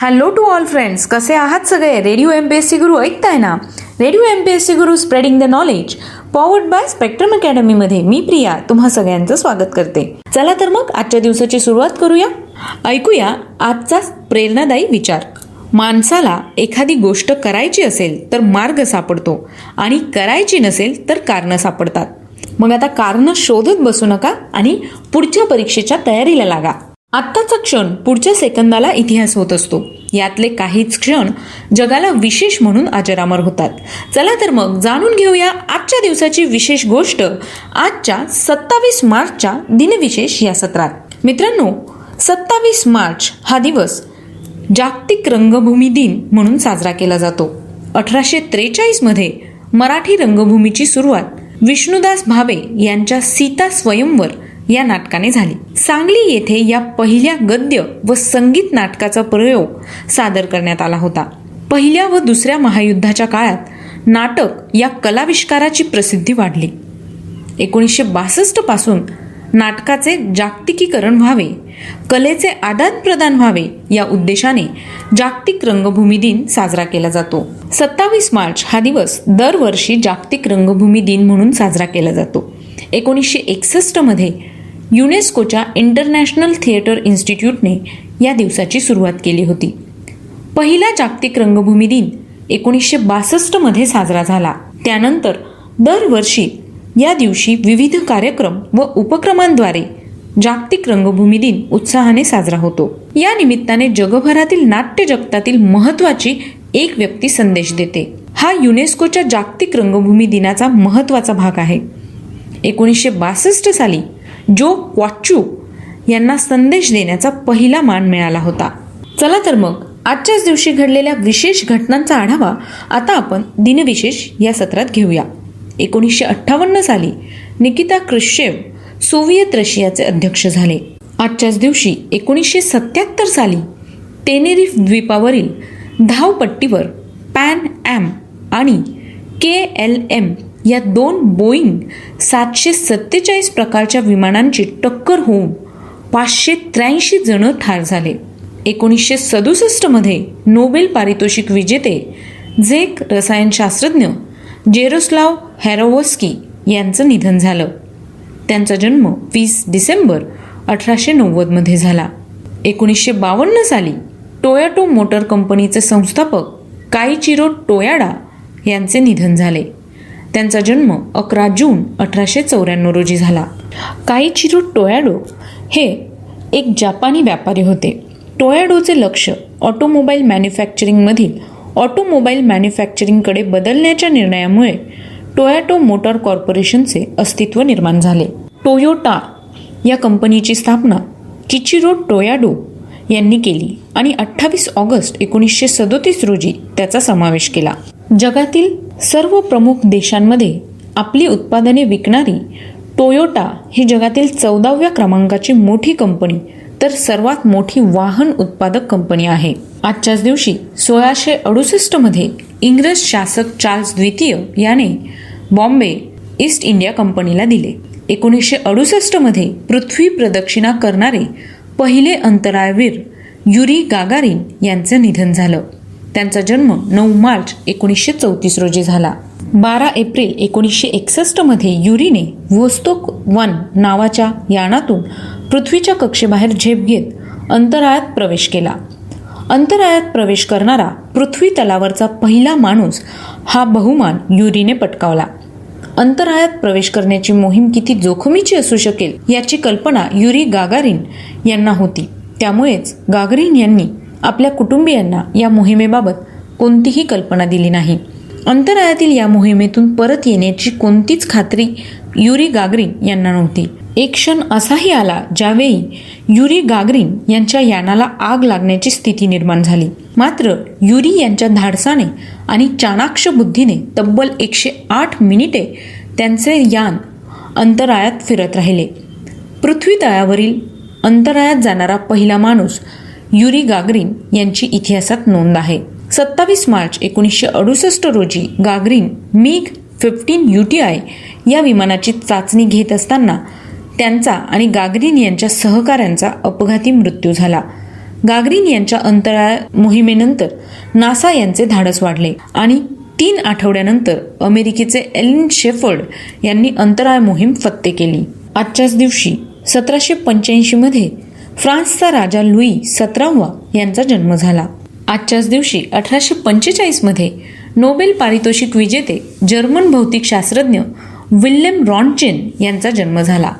Hello to all friends कसे आहात सगळे? Radio M P S C Guru ऐकताय ना? Radio M P S C Guru spreading the knowledge powered by Spectrum अकॅडमीमध्ये मी प्रिया तुम्हा सगळ्यांचं स्वागत करते. चला तर मग आजच्या दिवसाची सुरुवात करूया. ऐकूया आजचा प्रेरणादायी विचार. माणसाला एखादी गोष्ट करायची असेल तर मार्ग सापडतो आणि करायची नसेल तर कारणं सापडतात. मग आता कारणं शोधत बसू नका आणि पुढच्या परीक्षेच्या तयारीला लागा. आत्ताचा क्षण पुढच्या सेकंदाला इतिहास होत असतो. यातले काहीच क्षण जगाला विशेष म्हणून अजरामर होतात. चला तर मग जाणून घेऊया आजच्या दिवसाची विशेष गोष्ट आजच्या सत्तावीस मार्चच्या दिनविशेष या सत्रात. मित्रांनो सत्तावीस मार्च हा दिवस जागतिक रंगभूमी दिन म्हणून साजरा केला जातो. अठराशे त्रेचाळीसमध्ये मराठी रंगभूमीची सुरुवात विष्णुदास भावे यांच्या सीता स्वयंवर या नाटकाने झाली. सांगली येथे या पहिल्या गद्य व संगीत नाटकाचा प्रयोग सादर करण्यात आला होता. पहिल्या व दुसऱ्या महायुद्धाच्या काळात नाटक या कलाविष्काराची प्रसिद्धी वाढली. एकोणीसशे बासष्टपासून नाटकाचे जागतिकीकरण व्हावे कलेचे आदान प्रदान व्हावे या उद्देशाने जागतिक रंगभूमी दिन साजरा केला जातो. सत्तावीस मार्च हा दिवस दरवर्षी जागतिक रंगभूमी दिन म्हणून साजरा केला जातो. एकोणीसशे एकसष्टमध्ये युनेस्कोच्या इंटरनॅशनल थिएटर इन्स्टिट्यूटने या दिवसाची सुरुवात केली होती. पहिला जागतिक रंगभूमी दिन एकोणीसशे बासष्टमध्ये साजरा झाला. त्यानंतर दरवर्षी या दिवशी विविध कार्यक्रम व उपक्रमांद्वारे जागतिक रंगभूमी दिन उत्साहाने साजरा होतो. या निमित्ताने जगभरातील नाट्य जगतातील महत्वाची एक व्यक्ती संदेश देते. हा युनेस्कोच्या जागतिक रंगभूमी दिनाचा महत्त्वाचा भाग आहे. एकोणीसशे बासष्ट साली जो क्वाच्चू यांना संदेश देण्याचा पहिला मान मिळाला होता. चला तर मग आजच्याच दिवशी घडलेल्या विशेष घटनांचा आढावा आता आपण दिनविशेष या सत्रात घेऊया. एकोणीसशे अठ्ठावन्न साली निकिता क्रिश्चेव सोव्हिएत रशियाचे अध्यक्ष झाले. आजच्याच दिवशी एकोणीसशे सत्याहत्तर साली टेनेरिफ द्वीपावरील धावपट्टीवर पॅन ॲम आणि के एल एम या दोन बोईंग सातशे सत्तेचाळीस प्रकारच्या विमानांची टक्कर होऊन पाचशे त्र्याऐंशी जण ठार झाले. एकोणीसशे सदुसष्टमध्ये नोबेल पारितोषिक विजेते झेक रसायनशास्त्रज्ञ जेरोस्लाव हॅरोवस्की यांचं निधन झालं. त्यांचा जन्म वीस डिसेंबर अठराशे नव्वदमध्ये झाला. एकोणीसशे बावन्न साली टोयाटो मोटर कंपनीचे संस्थापक काईचिरो टोयाडा यांचे निधन झाले. त्यांचा जन्म अकरा जून अठराशे चौऱ्याण्णव रोजी झाला. काईचिरो टोयाडो हे एक जापानी व्यापारी होते. टोयाडोचे लक्ष ऑटोमोबाईल मॅन्युफॅक्चरिंगमधील ऑटोमोबाईल मॅन्युफॅक्चरिंगकडे बदलण्याच्या निर्णयामुळे टोयाटो मोटार कॉर्पोरेशनचे अस्तित्व निर्माण झाले. टोयोटा या कंपनीची स्थापना किचिरो टोयाडो यांनी केली आणि अठ्ठावीस ऑगस्ट एकोणीसशे सदोतीस रोजी त्याचा समावेश केला. जगातील सर्व प्रमुख देशांमध्ये आपली उत्पादने विकणारी टोयोटा ही जगातील चौदाव्या क्रमांकाची मोठी कंपनी तर सर्वात मोठी वाहन उत्पादक कंपनी आहे. आजच्याच दिवशी सोळाशे अडुसष्टमध्ये इंग्रज शासक चार्ल्स द्वितीय याने बॉम्बे ईस्ट इंडिया कंपनीला दिले. एकोणीसशे अडुसष्टमध्ये पृथ्वी प्रदक्षिणा करणारे पहिले अंतराळवीर युरी गागारिन यांचं निधन झालं. त्यांचा जन्म नऊ मार्च एकोणीसशे चौतीस रोजी झाला. बारा एप्रिल एकोणीसशे एकसष्टमध्ये युरीने वोस्तोक वन नावाच्या यानातून पृथ्वीच्या कक्षेबाहेर झेप घेत अंतराळात प्रवेश केला. अंतराळात प्रवेश करणारा पृथ्वी तलावरचा पहिला माणूस हा बहुमान युरीने पटकावला. अंतराळात प्रवेश करण्याची मोहीम किती जोखमीची असू शकेल याची कल्पना युरी गागारिन यांना होती. त्यामुळेच गागरिन यांनी आपल्या कुटुंबियांना या मोहिमेबाबत कोणतीही कल्पना दिली नाही. अंतराळातील या मोहिमेतून परत येण्याची कोणतीच खात्री युरी गागरिन यांना नव्हती. एक क्षण असाही आला ज्यावेळी युरी गागरिन यांच्या यानाला आग लागण्याची स्थिती निर्माण झाली. मात्र युरी यांच्या धाडसाने आणि चाणाक्ष बुद्धीने तब्बल एकशे आठ मिनिटे त्यांचे यान अंतराळात फिरत राहिले. पृथ्वी तळावरील अंतराळात जाणारा पहिला माणूस युरी गागरिन यांची इतिहासात नोंद आहे. सत्तावीस मार्च एकोणीसशे अडुसष्ट रोजी Gagarin MiG fifteen U T I या विमानाची चाचणी घेत असताना त्यांचा आणि गागरिन यांच्या सहकाऱ्यांचा अपघाती मृत्यू झाला. गागरीन यांच्या अंतराळ मोहिमेनंतर नासा यांचे धाडस वाढले आणि तीन आठवड्यानंतर अमेरिकेचे एलिन शेफर्ड यांनी अंतराळ मोहीम फत्ते केली. आजच्याच दिवशी सतराशे पंच्याऐंशीमध्ये मध्ये फ्रान्सचा राजा लुई सतरावा यांचा जन्म झाला. आजच्याच दिवशी अठराशे पंचेचाळीसमध्ये नोबेल पारितोषिक विजेते जर्मन भौतिकशास्त्रज्ञ विल्यम रॉन्चेन यांचा जन्म झाला.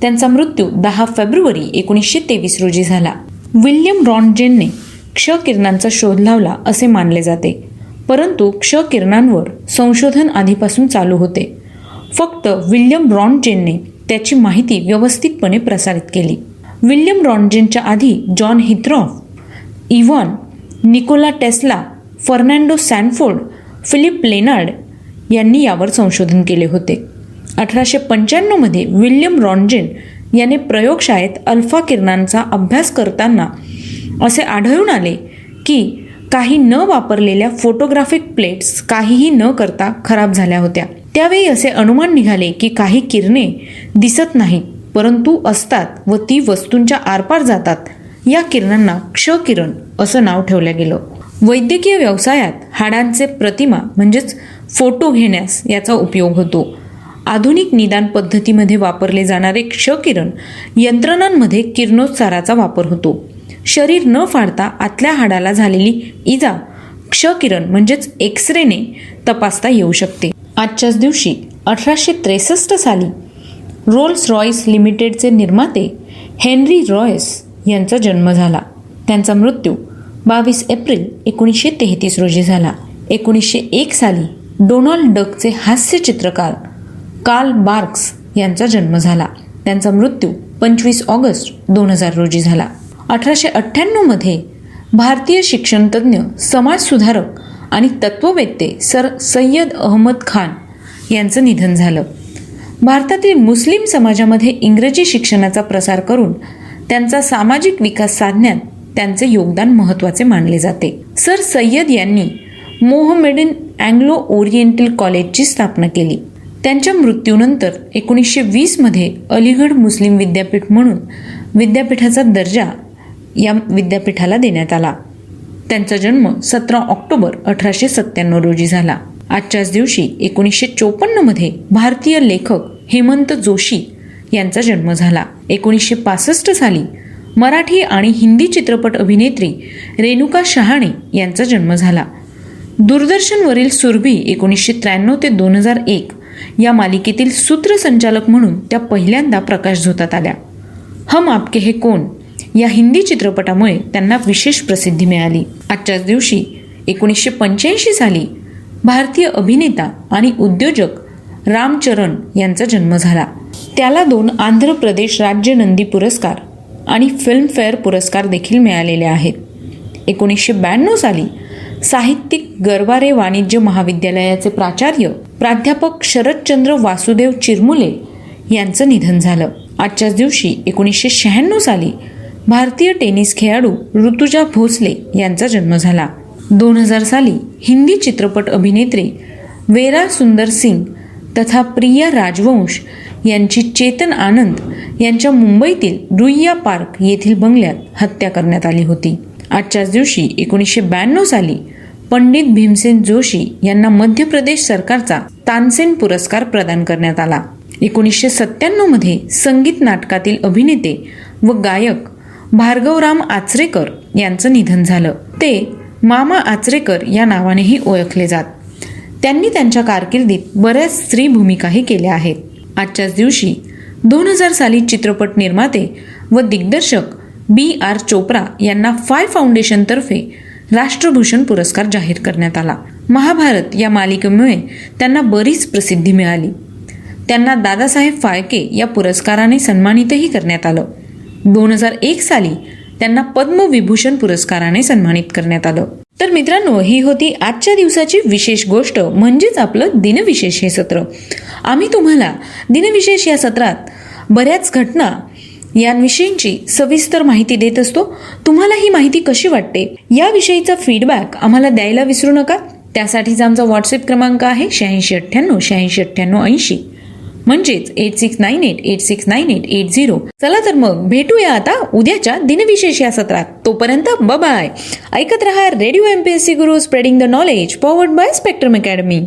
त्यांचा मृत्यू दहा फेब्रुवारी एकोणीसशे तेवीस रोजी झाला. विल्यम रॉन्जेनने क्ष किरणांचा शोध लावला असे मानले जाते. परंतु क्ष किरणांवर संशोधन आधीपासून चालू होते. फक्त विल्यम रॉन्जेनने त्याची माहिती व्यवस्थितपणे प्रसारित केली. विल्यम रॉन्जेनच्या आधी John Hittorf Ivan Nikola Tesla Fernando Sanford Philipp Lenard यांनी यावर संशोधन केले होते. अठराशे पंच्याण्णवमध्ये विल्यम रॉन्जेन याने प्रयोगशाळेत अल्फा किरणांचा अभ्यास करताना असे आढळून आले की काही न वापरलेल्या फोटोग्राफिक प्लेट्स काहीही न करता खराब झाल्या होत्या. त्यावेळी असे अनुमान निघाले की काही किरणे दिसत नाहीत. परंतु असतात व ती वस्तूंच्या आरपार जातात. या किरणांना क्ष किरण असं नाव ठेवलं गेलं. वैद्यकीय व्यवसायात हाडांचे प्रतिमा म्हणजेच फोटो घेण्यास याचा उपयोग होतो. आधुनिक निदान पद्धतीमध्ये वापरले जाणारे क्षकिरण यंत्रणांमध्ये किरणोत्साराचा वापर होतो. शरीर न फाडता आतल्या हाडाला झालेली इजा क्षकिरण म्हणजेच एक्स रेने तपासता येऊ शकते. आजच्याच दिवशी अठराशे त्रेसष्ट साली रोल्स रॉयस लिमिटेडचे निर्माते हेनरी रॉयस यांचा जन्म झाला. त्यांचा मृत्यू बावीस एप्रिल एकोणीसशे तेहतीस रोजी झाला. एकोणीसशे एक साली डोनाल्ड डकचे हास्य चित्रकार कार्ल बार्क्स यांचा जन्म झाला. त्यांचा मृत्यू पंचवीस ऑगस्ट दोन हजार रोजी झाला. अठराशे अठ्ठ्याण्णवमध्ये भारतीय शिक्षणतज्ज्ञ समाजसुधारक आणि तत्ववेत्ते सर सय्यद अहमद खान यांचं निधन झालं. भारतातील मुस्लिम समाजामध्ये इंग्रजी शिक्षणाचा प्रसार करून त्यांचा सामाजिक विकास साधण्यात त्यांचे योगदान महत्त्वाचे मानले जाते. सर सय्यद यांनी मोहमेडन अँग्लो ओरिएंटल कॉलेजची स्थापना केली. त्यांच्या मृत्यूनंतर एकोणीसशे वीसमध्ये अलीगढ मुस्लिम विद्यापीठ म्हणून विद्यापीठाचा दर्जा या विद्यापीठाला देण्यात आला. त्यांचा जन्म सतरा ऑक्टोबर अठराशे सत्त्याण्णव रोजी झाला. आजच्याच दिवशी एकोणीसशे चोपन्नमध्ये भारतीय लेखक हेमंत जोशी यांचा जन्म झाला. एकोणीसशे पासष्ट साली मराठी आणि हिंदी चित्रपट अभिनेत्री रेणुका शहाणे यांचा जन्म झाला. दूरदर्शनवरील सुरभी एकोणीसशे त्र्याण्णव ते दोन हजार एक या मालिकेतील सूत्रसंचालक म्हणून त्या पहिल्यांदा प्रकाश झोतात आल्या. हम आपके हे कोण? या हिंदी चित्रपटामुळे त्यांना विशेष प्रसिद्धी मिळाली. आजच्याच दिवशी एकोणीसशे पंच्याऐंशी साली भारतीय अभिनेता आणि उद्योजक रामचरण यांचा जन्म झाला. त्याला दोन आंध्र प्रदेश राज्य नंदी पुरस्कार आणि फिल्मफेअर पुरस्कार देखील मिळालेले आहेत. एकोणीसशे ब्याण्णव साली साहित्यिक गरवारे वाणिज्य महाविद्यालयाचे प्राचार्य प्राध्यापक शरदचंद्र वासुदेव चिरमुले यांचं निधन झालं. आजच्याच दिवशी एकोणीसशे शहाण्णव साली भारतीय टेनिस खेळाडू ऋतुजा भोसले यांचा जन्म झाला. दोन हजार साली हिंदी चित्रपट अभिनेत्री वेरा सुंदर सिंग तथा प्रिया राजवंश यांची चेतन आनंद यांच्या मुंबईतील रुईया पार्क येथील बंगल्यात हत्या करण्यात आली होती. आजच्याच दिवशी एकोणीसशे ब्याण्णव साली पंडित भीमसेन जोशी यांना मध्य प्रदेश सरकारचा तानसेन पुरस्कार प्रदान करण्यात आला. एकोणीसशे सत्त्याण्णवमध्ये संगीत नाटकातील अभिनेते व गायक भार्गवराम आचरेकर यांचं निधन झालं. ते मामा आचरेकर या नावानेही ओळखले जात. त्यांनी त्यांच्या कारकिर्दीत बऱ्याच स्त्री भूमिकाही केल्या आहेत. आजच्याच दिवशी दोन हजार साली चित्रपट निर्माते व दिग्दर्शक बी आर चोप्रा यांना फाय फाउंडेशनतर्फे राष्ट्रभूषण पुरस्कार जाहीर करण्यात आला. महाभारत या मालिकेमुळे त्यांना बरीच प्रसिद्धी मिळाली. त्यांना दादासाहेब फाळके या पुरस्काराने सन्मानितही करण्यात आलं. दोन हजार एक साली त्यांना पद्मविभूषण पुरस्काराने सन्मानित करण्यात आलं. तर मित्रांनो ही होती आजच्या दिवसाची विशेष गोष्ट म्हणजेच आपलं दिनविशेष हे सत्र. आम्ही तुम्हाला दिनविशेष या सत्रात बऱ्याच घटना यांविषयींची सविस्तर माहिती देत असतो. तुम्हाला ही माहिती कशी वाटते? याविषयीचा फीडबॅक आम्हाला द्यायला विसरू नका. त्यासाठीचा आमचा व्हॉट्सअप क्रमांक आहे शहाऐंशी अठ्ठ्याण्णव शहाऐंशी अठ्ठ्याण्णव ऐंशी. म्हणजेच eight six nine eight eight six nine eight eight zero चला तर मग भेटूया आता उद्याच्या दिनविशेष या सत्रात. तोपर्यंत बाय ऐकत रहा radio M P S C Guru spreading the knowledge powered by Spectrum Academy